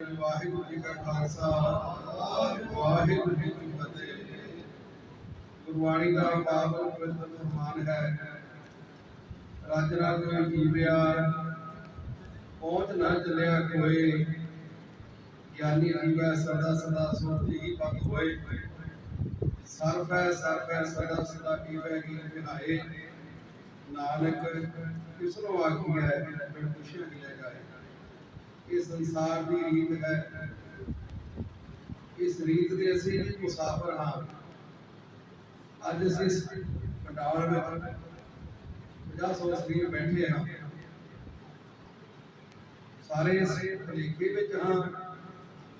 ਵਾਹਿਗੁਰੂ ਜੀ ਕਾ ਖਾਲਸਾ ਵਾਹਿਗੁਰੂ ਜੀ ਕੀ ਫਤਿਹ ਗੁਰਬਾਣੀ ਦਾ ਪਾਵਨ ਪਵਿੱਤਰ ਫਰਮਾਨ ਹੈ ਰੱਜ ਰਗ ਕੋਈ ਜੀਵਿਆ ਪਹੁੰਚ ਨਾ ਚੱਲਿਆ ਕੋਈ ਗਿਆਨੀ ਜੀਵੈ ਸਦਾ ਸਦਾ ਸੋਤੀ ਹੀ ਪਤ ਹੋਏ ਸਰਫ ਹੈ ਸਰਫ ਹੈ ਸਦਾ ਸਦਾ ਪੀਵੈ ਕੀ ਵਿਹਾਏ ਨਾਨਕ ਕਿਸ ਨੂੰ ਆਖੀ ਹੈ ਬਿਨ ਪੁੱਛਿਆ ਗਿਆ ਗਾਏ ਇਹ ਸੰਸਾਰ ਦੀ ਰੀਤ ਹੈ। ਇਸ ਰੀਤ ਦੇ ਅਸੀਂ ਵੀ ਮੁਸਾਫਰ ਹਾਂ। ਅੱਜ ਅਸੀਂ ਇਸ ਪੰਡਾਲ ਵਿੱਚ 50 ਸਰੀਰ ਬੈਠੇ ਹਾਂ। ਸਾਰੇ ਇਸ ਭਲੇਖੇ ਵਿੱਚ ਹਾਂ।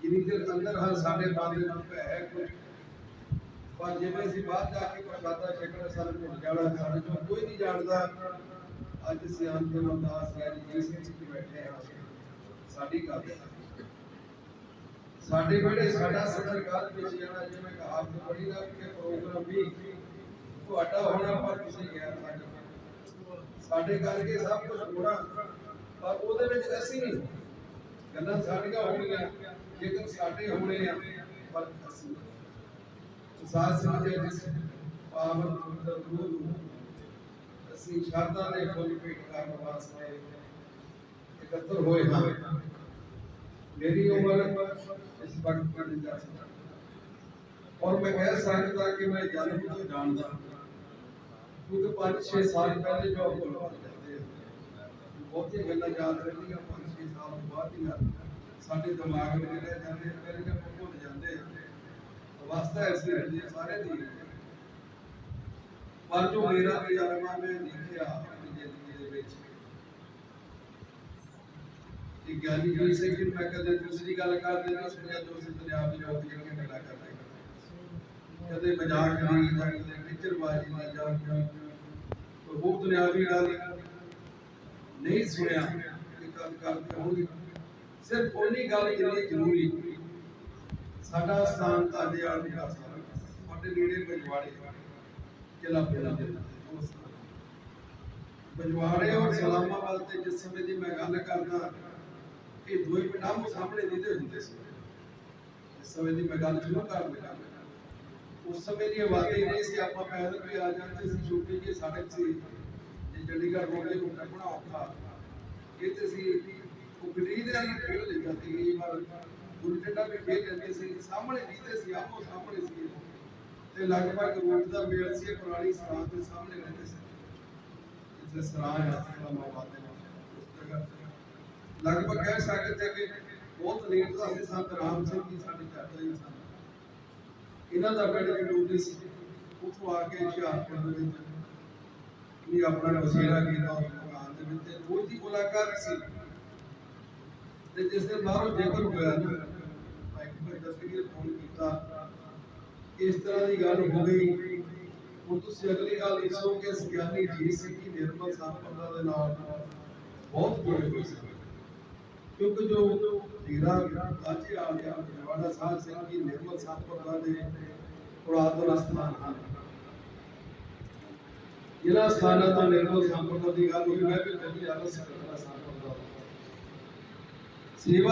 ਜਿਨੀ ਚਿਰ ਅੰਦਰ ਹਾਂ ਸਾਡੇ ਬੰਦ ਨੂੰ ਭੈ ਹੈ ਕੋਈ। ਪਰ ਜਿਵੇਂ ਅਸੀਂ ਬਾਹਰ ਜਾ ਕੇ ਪ੍ਰਸ਼ਾਦਾ ਛਕਣਾ, ਸਾਨੂੰ ਭੁੱਲ ਜਾਣਾ, ਸਾਡੇ ਚੋਂ ਕੋਈ ਨਹੀਂ ਜਾਣਦਾ। ਅੱਜ ਅਸੀਂ ਅੰਤਿਮ ਅਰਦਾਸ ਯਾਨੀ ਜਿਸ ਵਿੱਚ ਬੈਠੇ ਹਾਂ। ਸਾਡੀ ਗੱਲ ਹੈ। ਸਾਡੇ ਬੜੇ ਸਾਡਾ ਸਤਿਕਾਰ ਵਿੱਚ ਜਾਣਾ ਜਿਵੇਂ ਕਿ ਆਪ ਨੂੰ ਬੜੀ ਦਾ ਕਿ ਪ੍ਰੋਗਰਾਮ ਵੀ ਤੁਹਾਡਾ ਹੋਣਾ ਪਰ ਤੁਸੀਂ ਗਿਆ ਸਾਡੇ ਸਾਡੇ ਕਰਕੇ ਸਭ ਕੁਝ ਹੋਣਾ, ਪਰ ਉਹਦੇ ਵਿੱਚ ਅਸੀਂ ਨਹੀਂ। ਗੱਲਾਂ ਸਾਡੀਆਂ ਹੋਣਗੀਆਂ ਜੇਕਰ ਸਾਡੇ ਹੋਣੇ ਆ, ਪਰ ਅਸੀਂ ਸਾਧ ਸੰਗਤ ਜਿਸ ਪਾਵਨ ਸੁੰਦਰ ਗੁਰੂ ਨੂੰ ਅਸੀਂ ਸ਼ਰਧਾ ਦੇ ਫੁੱਲ ਭੇਟ ਕਰਨ ਵਾਸਤੇ ਇਕੱਤਰ ਹੋਏ ਹਾਂ। ਮੇਰੀ ਉਮਰ ਇਸ ਵਕਤ ਪਰ ਨਹੀਂ ਜਾ ਸਕਦਾ ਔਰ ਮੈਂ ਕਹਿ ਸਕਦਾ ਕਿ ਮੈਂ ਜਨਮ ਤੋਂ ਜਾਣਦਾ ਕਿਉਂਕਿ 5-6 ਸਾਲ ਪਹਿਲੇ ਜੋ ਭੁੱਲ ਭੁੱਲ ਜਾਂਦੇ ਆ। ਬਹੁਤੀਆਂ ਗੱਲਾਂ ਯਾਦ ਰਹਿੰਦੀਆਂ 5-6 ਸਾਲ ਤੋਂ ਬਾਅਦ ਹੀ ਯਾਦ ਸਾਡੇ ਦਿਮਾਗ ਵਿੱਚ ਰਹਿ ਜਾਂਦੇ ਆ, ਫਿਰ ਕਿ ਭੁੱਲ ਜਾਂਦੇ ਆ। ਅਵਸਥਾ ਐਸੀ ਰਹਿੰਦੀ ਹੈ ਸਾਰੇ ਦੀ ਪਰ ਜੋ ਮੇਰਾ ਤਜਰਬਾ ਮੈਂ ਦੇਖਿਆ ਆਪਣੀ ਜ਼ਿੰਦਗੀ ਦੇ ਵਿੱਚ ਕਿ ਗਿਆਨੀ ਜੀ ਸਿੰਘ ਜੀ ਮੈਂ ਕਦੇ ਦੂਸਰੀ ਗੱਲ ਕਰਦੇ ਨਹੀਂ ਸੁਣਿਆ ਜੋ ਅਸੀਂ ਪੰਜਾਬ ਦੇ ਲੋਕ ਜਿਹੜੀਆਂ ਗੱਲਾਂ ਕਰਦੇ ਕਦੇ ਮਜ਼ਾਕ ਨਹੀਂ ਜਾਂ ਕਦੇ ਕਿਚਰਬਾਜ਼ੀ ਨਹੀਂ ਜਾਂ ਕੋਈ ਬਹੁਤ ਦੁਨਿਆਵੀ ਗੱਲ ਨਹੀਂ ਸੁਣਿਆ ਕਿ ਗੱਲ ਕਰਦੇ ਹੋਣਗੇ ਸਿਰਫ ਉਹਨੀ ਗੱਲ ਜਿੰਨੀ ਜ਼ਰੂਰੀ ਸਾਡਾ ਸਥਾਨ ਤੁਹਾਡੇ ਆਲ ਦੀ ਆਸਾ ਸਾਡੇ ਨੇੜੇ ਬਜਵਾੜੇ ਜ਼ਿਲ੍ਹਾ ਪਿੰਡ ਦੇ ਬਜਵਾੜੇ ਔਰ ਸਲਾਮਾਬਾਦ ਤੇ ਜਿਸ ਸਮੇਂ ਦੀ ਮੈਂ ਗੱਲ ਕਰਦਾ ਇਹ ਦੋਏ ਪਿੰਡ ਆਮੋ ਸਾਹਮਣੇ ਦਿੱਤੇ ਹੁੰਦੇ ਸੀ। ਇਸ ਸਮੇਂ ਦੀ ਮੈਂ ਗੱਲ ਸ਼ੁਰੂ ਕਰ ਲੱਗਾ। ਉਸ ਸਮੇਂ ਦੀ ਆਬਾਦੀ ਨਹੀਂ ਸੀ, ਆਪਾਂ ਪੈਦਲ ਵੀ ਆ ਜਾਂਦੇ ਸੀ, ਛੋਟੀ ਜਿਹੀ ਸੜਕ ਸੀ, ਜੇ ਚੰਡੀਗੜ੍ਹ ਰੋਡ ਦੇ ਕੋਲ ਟੱਪਣਾ ਔਖਾ ਇਹ ਤੇ ਸੀ, ਉਹ ਗਲੀ ਦੇ ਨਾਲ ਖੇਡ ਲਈ ਜਾਂਦੀ ਗਈ ਪਰ ਗੁੱਲੀ ਡੰਡਾ ਵੀ ਖੇਡ ਲੈਂਦੇ ਸੀ, ਸਾਹਮਣੇ ਦਿੱਤੇ ਸੀ ਆਮੋ ਸਾਹਮਣੇ ਸੀ। ਤੇ ਲਗਭਗ ਰੋਡ ਦਾ ਮੇਲ ਸੀ ਪੁਰਾਣੀ ਸਰਾਂ ਦੇ ਸਾਹਮਣੇ ਰਹਿੰਦੇ ਸੀ। ਜਿੱਥੇ ਸਰਾਂ ਹੈ ਇਸਲਾਮਾਬਾਦ ਦੇ ਵਿੱਚ ਉਸ ਜਗ੍ਹਾ ਤੇ। ਲਗਭਗ ਕਹਿ ਸਕਦੇ ਕਿ ਬਹੁਤ ਲੇਟ ਦਾ ਸੀ ਸੰਤ ਰਾਮ ਸਿੰਘ ਜੀ ਸਾਡੇ ਚਾਚਾ ਜੀ ਸਨ ਇਹਨਾਂ ਦਾ ਪਿੰਡ ਜੰਡੂਰੀ ਸੀ। ਉੱਥੋਂ ਆ ਕੇ ਹੁਸ਼ਿਆਰਪੁਰ ਦੇ ਵਿੱਚ ਇਹ ਆਪਣਾ ਵਸੇਰਾ ਕੀਤਾ ਉਸ ਮਕਾਨ ਦੇ ਵਿੱਚ। ਤੇ ਦੀ ਮੁਲਾਕਾਤ ਸੀ। ਤੇ ਜਿਸ ਦਿਨ ਬਾਹਰੋਂ ਜ਼ਿਕਰ ਹੋਇਆ ਨਾ ਮਾਈਕ ਪਰ ਦਸਤਗੀਰ ਫੋਨ ਕੀਤਾ ਇਸ ਤਰ੍ਹਾਂ ਦੀ ਗੱਲ ਹੋ ਗਈ। ਹੁਣ ਤੁਸੀਂ ਅਗਲੀ ਗੱਲ ਦੱਸੋ ਕਿ ਗਿਆਨੀ ਜੀ ਸਿੰਘ ਨਿਰਮਲ ਸੰਪਰਦਾ ਦੇ ਨਾਲ ਬਹੁਤ ਜੁੜੇ ਹੋਏ ਸਨ ਕਿਉਂਕਿ ਜੋ ਹੀਰਾ ਅੱਜ ਆ ਗਿਆ ਜਵਾੜਾ ਸਾਹਿਬ ਸਿੰਘ ਜੀ ਨਿਰਮਲ ਸੰਪਰਦਾ ਦੇ ਪੁਰਾਤਨ ਸਥਾਨ ਹਨ। ਜਿਹੜਾ ਸਥਾਨਾਂ ਤੋਂ ਨਿਰਮਲ ਸੰਪਰਦਾ ਦੀ ਗੱਲ ਹੋਈ, ਮੈਂ ਵੀ ਕਦੀ ਆਲਸ ਕਰਦਾ ਸੰਪਰਦਾ ਸੇਵਾ